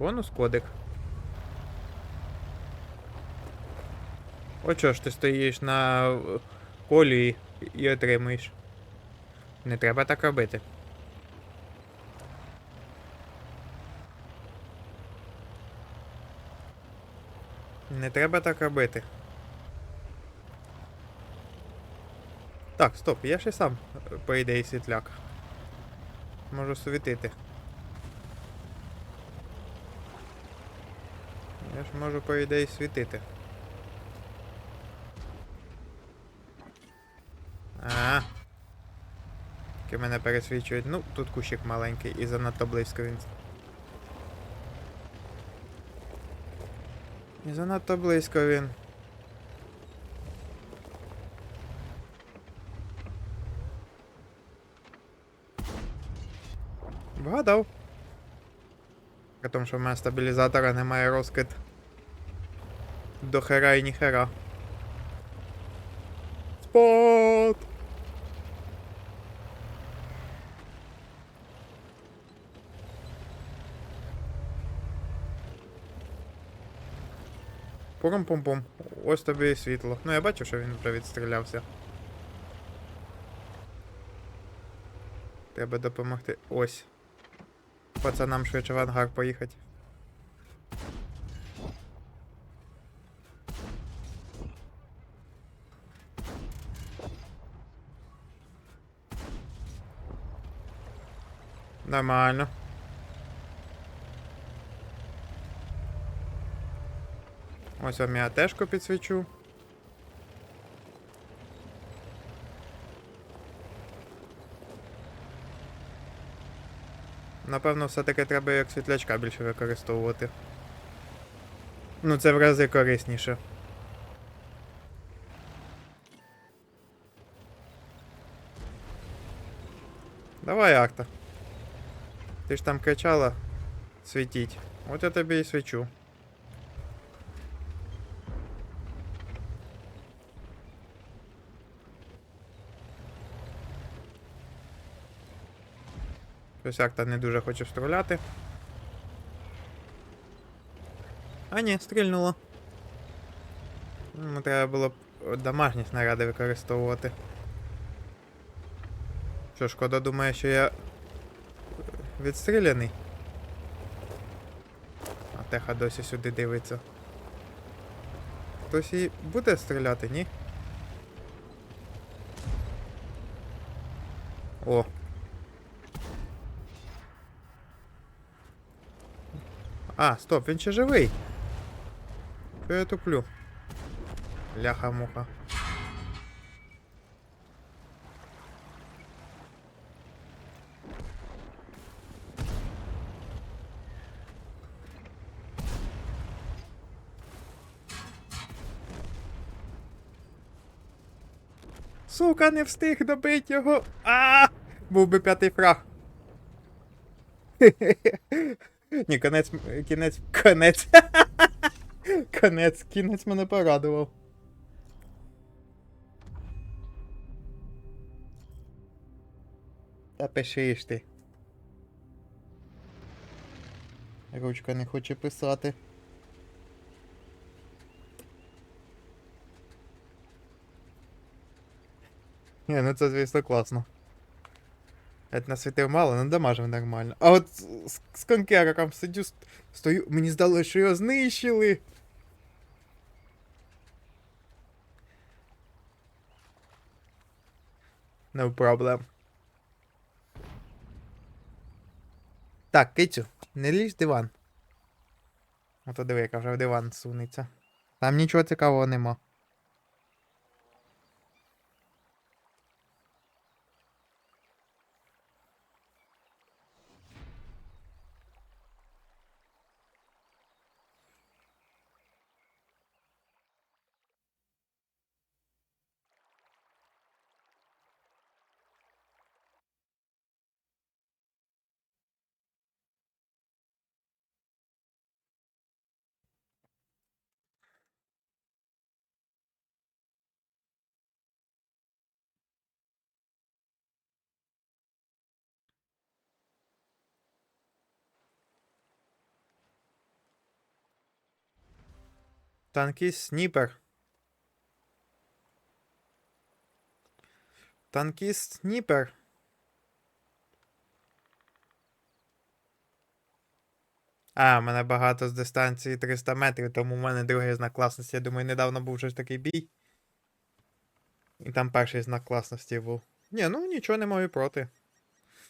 Бонус кодик. О чого ж ти стоїш на колії і отримуєш? Не треба так робити. Не треба так робити. Так, стоп, я ще сам, по ідеї, світляк. Можу світити. Я ж можу, по ідеї, світити. А. Тільки мене пересвічують. Ну, тут кущик маленький і занадто близько він. І занадто близько він. Вгадав. При тому, що в мене стабілізатора немає розкид. До хера і ніхера. Спот! Пурум-пум-пум. Ось тобі і світло. Ну я бачу, що він вже відстрілявся. Треба допомогти. Ось. Пацанам швидше в ангар поїхати. Нормально. Ось вам я тежко підсвічу. Напевно, все-таки треба як світлячка більше використовувати. Ну, це в рази корисніше. Давай, Арта. Ти ж там кричала світіть. От я тобі і свічу. Арта не дуже хоче стріляти. А ні, стрільнуло. Йому треба було б домашні снаряди використовувати. Що, шкода думає, що я відстріляний. А Теха досі сюди дивиться. Хтось і буде стріляти, ні? О. А, стоп, він ще живий. Що я туплю? Ляха-муха. Сука, не встиг добити його. А! Був би п'ятий фраг. Ні, конець, кінець, конець. Конець, кінець мене порадував. Та пишиш ти. Ручка не хоче писати. Ні, ну це звісно класно. Я насвітив мало, ну дамажив нормально. А от з, з, конкераком сидю, стою, мені здалося, що його знищили. No problem. Так, кицю, не лізь в диван. Ото диви, яка вже в диван сунеться. Там нічого цікавого нема. Танкіст сніпер. Танкіст сніпер. А, в мене багато з дистанції 300 метрів, тому в мене другий знак класності. Я думаю, недавно був щось такий бій. І там перший знак класності був. Ні, ну нічого не маю проти.